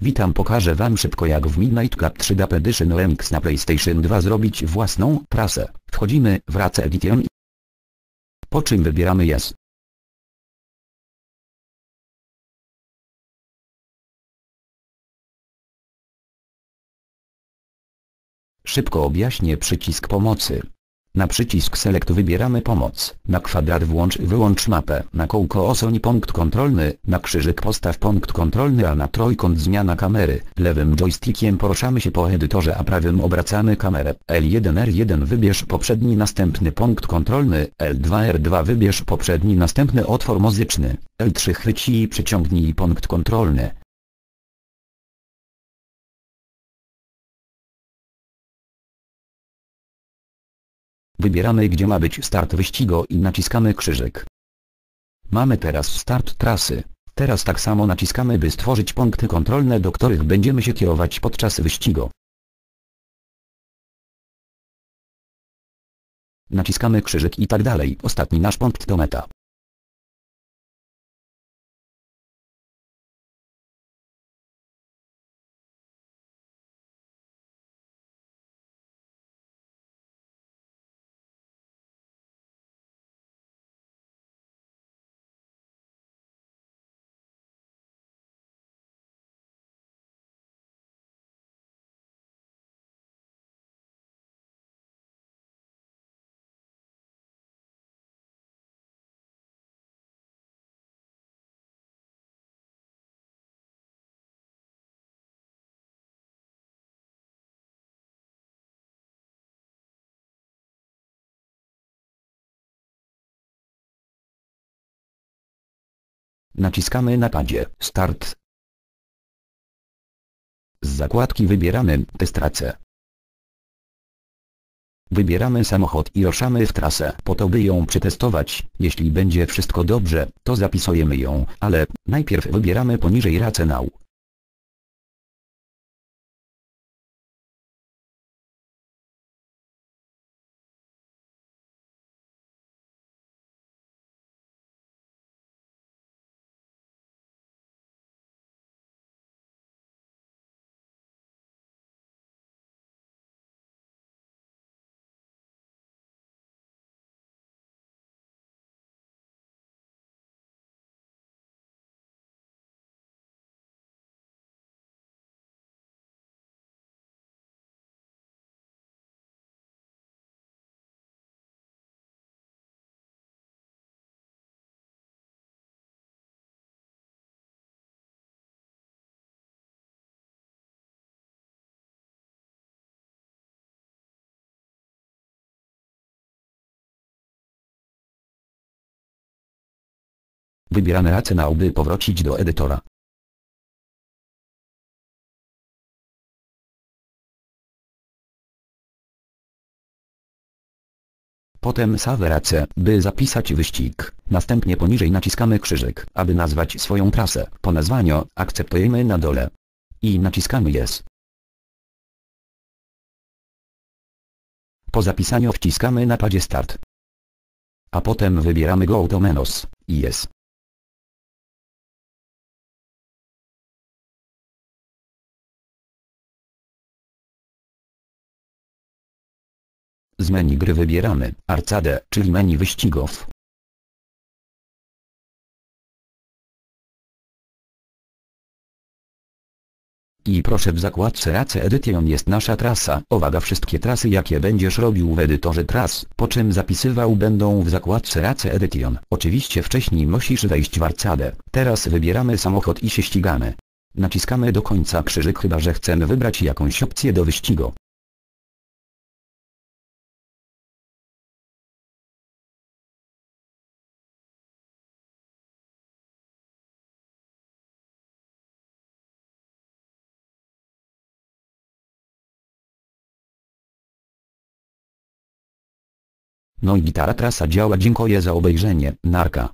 Witam pokażę wam szybko jak w Midnight Club 3D Edition Remix na PlayStation 2 zrobić własną trasę. Wchodzimy w Race Edition. Po czym wybieramy Yes. Szybko objaśnię przycisk pomocy. Na przycisk Select wybieramy pomoc, na kwadrat włącz wyłącz mapę, na kółko osoń punkt kontrolny, na krzyżyk postaw punkt kontrolny a na trójkąt zmiana kamery. Lewym joystickiem poruszamy się po edytorze a prawym obracamy kamerę. L1 R1 wybierz poprzedni następny punkt kontrolny, L2 R2 wybierz poprzedni następny otwór muzyczny, L3 chwyci i przyciągnij punkt kontrolny. Wybieramy gdzie ma być start wyścigu i naciskamy krzyżyk. Mamy teraz start trasy. Teraz tak samo naciskamy by stworzyć punkty kontrolne do których będziemy się kierować podczas wyścigu. Naciskamy krzyżyk i tak dalej. Ostatni nasz punkt to meta. Naciskamy na padzie Start. Z zakładki wybieramy Testracę. Wybieramy samochód i ruszamy w trasę po to by ją przetestować, jeśli będzie wszystko dobrze, to zapisujemy ją, ale, najpierw wybieramy poniżej Racenał. Wybieramy Racenał by powrócić do edytora. Potem Save Race, by zapisać wyścig. Następnie poniżej naciskamy krzyżyk, aby nazwać swoją trasę. Po nazwaniu, akceptujemy na dole. I naciskamy Yes. Po zapisaniu wciskamy na padzie Start. A potem wybieramy Go to Menos, Yes. Z menu gry wybieramy Arcade, czyli menu wyścigów. I proszę w zakładce Race Edition jest nasza trasa. Uwaga wszystkie trasy jakie będziesz robił w edytorze tras, po czym zapisywał będą w zakładce Race Edition. Oczywiście wcześniej musisz wejść w Arcade. Teraz wybieramy samochód i się ścigamy. Naciskamy do końca krzyżyk chyba że chcemy wybrać jakąś opcję do wyścigu. No i gitara trasa działa dziękuję za obejrzenie, narka.